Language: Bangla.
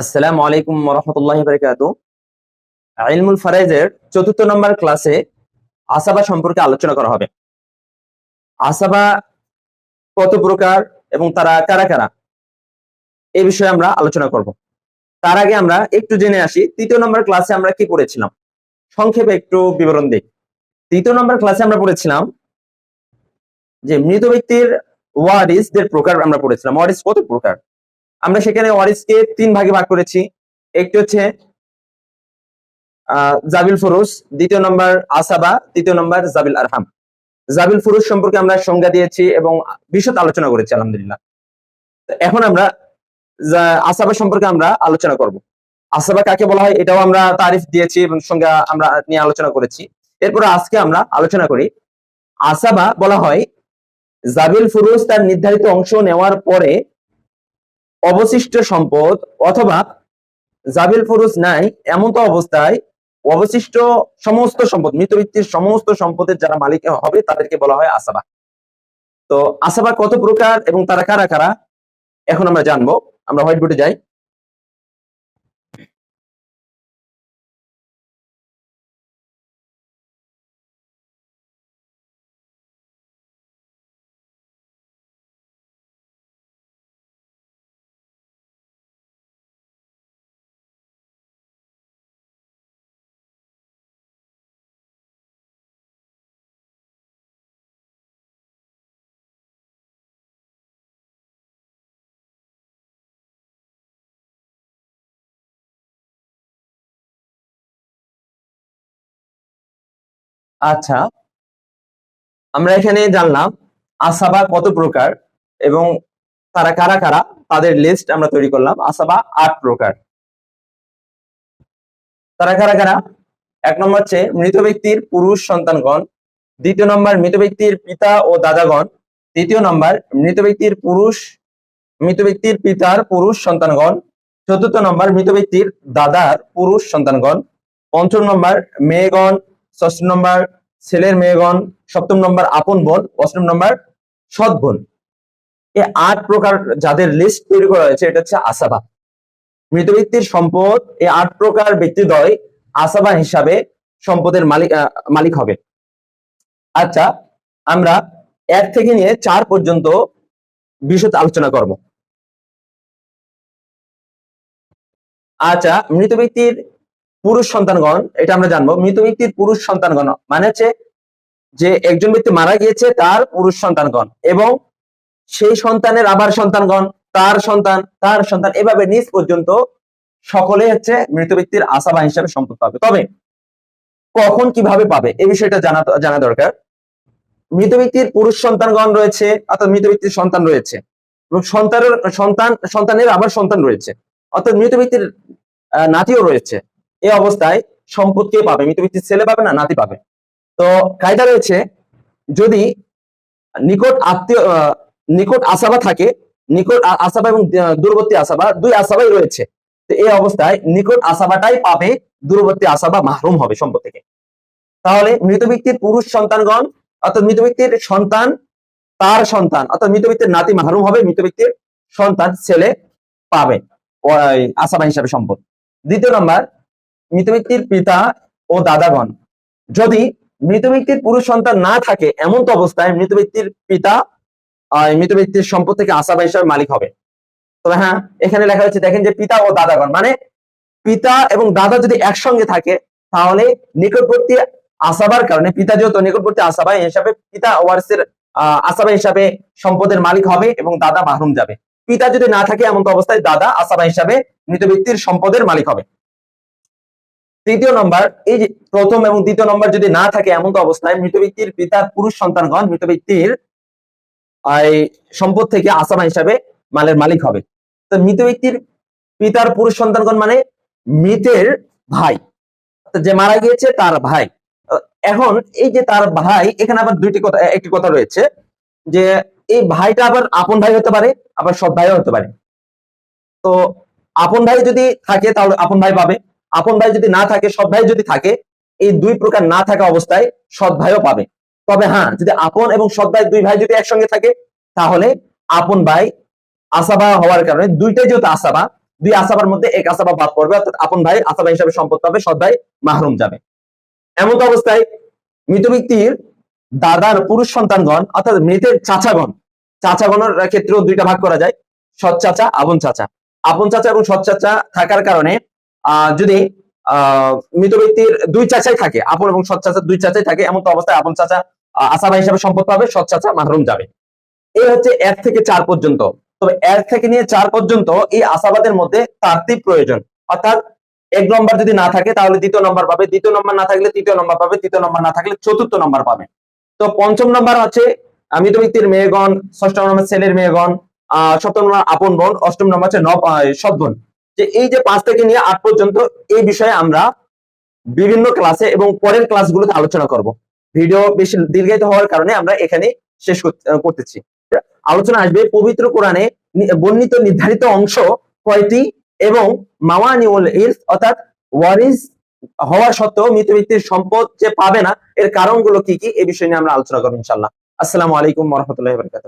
আসসালামু আলাইকুম রহমতুল্লাহ বারকাত ইলমুল ফারাইজের চতুর্থ নম্বর ক্লাসে আসাবা সম্পর্কে আলোচনা করা হবে। আসাবা কত প্রকার এবং তারা কারা কারা? এই বিষয়ে আমরা আলোচনা করব। তার আগে আমরা একটু জেনে আসি, তৃতীয় নম্বর ক্লাসে আমরা কি পড়েছিলাম? সংক্ষেপে একটু বিবরণ দিই। তৃতীয় নম্বর ক্লাসে আমরা পড়েছিলাম যে মৃত ব্যক্তির ওয়ারিসদের প্রকার আমরা পড়েছিলাম। ওয়ারিস কত প্রকার? আমরা সেখানে ওয়ারিসকে তিন ভাগে ভাগ করেছি। একটি হচ্ছে জাবিল ফুরুস দ্বিতীয় নম্বর আসাবা, তৃতীয় নম্বর জাবিল আরহাম। জাবিল ফুরুস সম্পর্কে আমরা সংজ্ঞা দিয়েছি এবং বিশদ আলোচনা করেছি, আলহামদুলিল্লাহ। এখন আমরা আসাবা সম্পর্কে আমরা আলোচনা করব। আসাবা কাকে বলা হয় এটাও আমরা তারিফ দিয়েছি এবং সংজ্ঞা আমরা নিয়ে আলোচনা করেছি। এরপরে আজকে আমরা আলোচনা করি। আসাবা বলা হয়, জাবিল ফুরুস তার নির্ধারিত অংশ নেওয়ার পরে অবশিষ্ট সম্পদ অথবা জাবিল ফরুজ নাই, এমন তো অবস্থায় অবশিষ্ট সমস্ত সম্পদ মৃত ব্যক্তির সমস্ত সম্পদের যারা মালিক হবে, তাদেরকে বলা হয় আসাবা। তো আসাবা কত প্রকার এবং তারা কারা কারা? এখন আমরা জানব। আমরা হোয়াইট বোর্ডে যাই। আচ্ছা। আমরা এখানে জানলাম আসাবা কত প্রকার এবং তারা কারা কারা, তাদের লিস্ট আমরা তৈরি করলাম আসাবা আট প্রকার। তারা কারা কারা? এক নম্বর হচ্ছে মৃত ব্যক্তির পুরুষ সন্তানগণ, দ্বিতীয় নম্বর মৃত ব্যক্তির পিতা ও দাদাগণ, তৃতীয় নম্বর মৃত ব্যক্তির পুরুষ, মৃত ব্যক্তির পিতার পুরুষ সন্তানগণ, চতুর্থ নম্বর মৃত ব্যক্তির দাদার পুরুষ সন্তানগণ, পঞ্চম নম্বর মেয়েগণ ষষ্ঠ নম্বর ছেলের মেয়েগণ, সপ্তম নম্বর আপন বোন, অষ্টম নম্বর সৎ বোন। এই আট প্রকার যাদের লিস্ট তৈরি করা হয়েছে, এটা হচ্ছে আসাবা। মৃত ব্যক্তির সম্পদ, এই আট প্রকার ব্যক্তিদ্বয় আসাবা হিসাবে সম্পদের মালিক মালিক হবে। আচ্ছা আমরা এক থেকে নিয়ে চার পর্যন্ত বিশদ আলোচনা করব। আচ্ছা মৃত ব্যক্তির পুরুষ সন্তানগণ, এটা আমরা জানব। মৃত ব্যক্তির পুরুষ সন্তানগণ মানে হচ্ছে যে একজন ব্যক্তি মারা গিয়েছে, তার পুরুষ সন্তানগণ এবং সেই সন্তানের আবার সন্তানগণ, তার সন্তান তার সন্তান এভাবে নিজ পর্যন্ত সকলে হচ্ছে মৃত ব্যক্তির আশাবা হিসাবে সম্পদ পাবে। তবে কখন কীভাবে পাবে এই বিষয়টা জানা জানা দরকার। মৃত ব্যক্তির পুরুষ সন্তানগণ রয়েছে, অর্থাৎ মৃত ব্যক্তির সন্তান রয়েছে এবং সন্তানের, সন্তান, সন্তানের আবার সন্তান রয়েছে। অর্থাৎ মৃত ব্যক্তির নাতিও রয়েছে। এই অবস্থায় সম্পদ কে পাবে? মৃত ব্যক্তির ছেলে পাবে না নাতি পাবে? তো কায়দা রয়েছে, যদি নিকট আত্মীয় নিকট আসাবা থাকে, নিকট আসাবা এবং দূরবর্তী আসাবা, দুই আসাবাই রয়েছে। তো এই অবস্থায় নিকট আসাবাটাই পাবে, দূরবর্তী আসাবা মাহরুম হবে সম্পদ থেকে। তাহলে মৃত ব্যক্তির পুরুষ সন্তানগণ, অর্থাৎ মৃত ব্যক্তির সন্তান, তার সন্তান, অর্থাৎ মৃত ব্যক্তির নাতি মাহরুম হবে, মৃত ব্যক্তির সন্তান ছেলে পাবে আসাবা হিসাবে সম্পদ। দ্বিতীয় নম্বর মৃত ব্যক্তির পিতা ও দাদাগণ। যদি মৃত ব্যক্তির পুরুষ সন্তান না থাকে, এমন তো অবস্থায় মৃত ব্যক্তির পিতা মৃত ব্যক্তির সম্পদ থেকে আসাবা হিসাবে মালিক হবে। তবে হ্যাঁ এখানে লেখা হচ্ছে দেখেন যে পিতা ও দাদাগণ মানে পিতা এবং দাদা যদি একসঙ্গে থাকে, তাহলে নিকটবর্তী আসাবার কারণে, পিতা যেহেতু নিকটবর্তী আসাবা হিসাবে পিতা ওয়ারিসের আসাবা হিসাবে সম্পদের মালিক হবে এবং দাদা মাহরুম যাবে। পিতা যদি না থাকে, এমন তো অবস্থায় দাদা আসাবা হিসাবে মৃত ব্যক্তির সম্পদের মালিক হবে। তৃতীয় নম্বর, এই যে প্রথম এবং দ্বিতীয় নম্বর যদি না থাকে এমন তো অবস্থায় মৃত ব্যক্তির পিতার পুরুষ সন্তানগণ, মৃত ব্যক্তির সম্পদ থেকে আসামা হিসাবে মালের মালিক হবে। তো মৃত ব্যক্তির পিতার পুরুষ সন্তানগণ মানে মৃতের ভাই। যে মারা গিয়েছে তার ভাই। এখন এই যে তার ভাই, এখানে আবার দুইটি কথা, একটি কথা রয়েছে, যে এই ভাইটা আবার আপন ভাই হতে পারে, আবার সৎ ভাইও হতে পারে। তো আপন ভাই যদি থাকে তাহলে আপন ভাই পাবে। আপন ভাই যদি না থাকে, সৎ ভাই যদি থাকে, এই দুই প্রকার না থাকা অবস্থায় সৎ ভাইও পাবে। তবে হ্যাঁ যদি আপন এবং সৎ ভাই দুই ভাই যদি একসঙ্গে থাকে, তাহলে আপন ভাই আসাবা হওয়ার কারণে দুইটাই যেহেতু আসাবা, দুই আসাবার মধ্যে এক আসাবা বাদ পড়বে, অর্থাৎ আপন ভাই আসাবা হিসাবে সম্পদ পাবে, সৎ ভাই মাহরুম যাবে। এমন তো অবস্থায় মৃত ব্যক্তির দাদার পুরুষ সন্তানগণ, অর্থাৎ মৃতের চাচাগণ, চাচাগণের ক্ষেত্রেও দুইটা ভাগ করা যায়, সৎ চাচা, আপন চাচা। আপন চাচা এবং সৎ চাচা থাকার কারণে যদি মৃত ব্যক্তির দুই চাচাই থাকে, আপন এবং সৎ চাচা দুই চাচাই থাকে, এমন তো অবস্থায় আপন চাচা আসাবা হিসাবে সম্পদ পাবে, সৎ চাচা মাহরুম যাবে। এই হচ্ছে এক থেকে চার পর্যন্ত। তবে এক থেকে নিয়ে চার পর্যন্ত এই আসাবাদের মধ্যে তারতিব প্রয়োজন। অর্থাৎ এক নম্বর যদি না থাকে, তাহলে দ্বিতীয় নম্বর পাবে। দ্বিতীয় নম্বর না থাকলে তৃতীয় নম্বর পাবে, তৃতীয় নম্বর না থাকলে চতুর্থ নম্বর পাবে। তো পঞ্চম নম্বর হচ্ছে মৃত ব্যক্তির মেয়েগণ, ষষ্ঠ নম্বর ছেলের মেয়েগণ, আহ, সপ্তম নম্বর আপন বোন, অষ্টম নম্বর হচ্ছে সৎ বোন। যে এই যে পাঁচ থেকে নিয়ে আট পর্যন্ত এই বিষয়ে আমরা বিভিন্ন ক্লাসে এবং পরের ক্লাসগুলোতে আলোচনা করব। ভিডিও বেশি দীর্ঘায়িত হওয়ার কারণে আমরা এখানে শেষ করতেছি। আলোচনা আসবে পবিত্র কোরআনে বর্ণিত নির্ধারিত অংশ কয়টি এবং মাওয়ানিউল ইরস অর্থাৎ ওয়ারিস হওয়া সত্ত্বেও মৃত ব্যক্তির সম্পদ যে পাবে না, এর কারণগুলো কি কি, এ বিষয় নিয়ে আমরা আলোচনা করব ইনশাল্লাহ আসসালামু আলাইকুম রহমতুল্লাহ বরকাত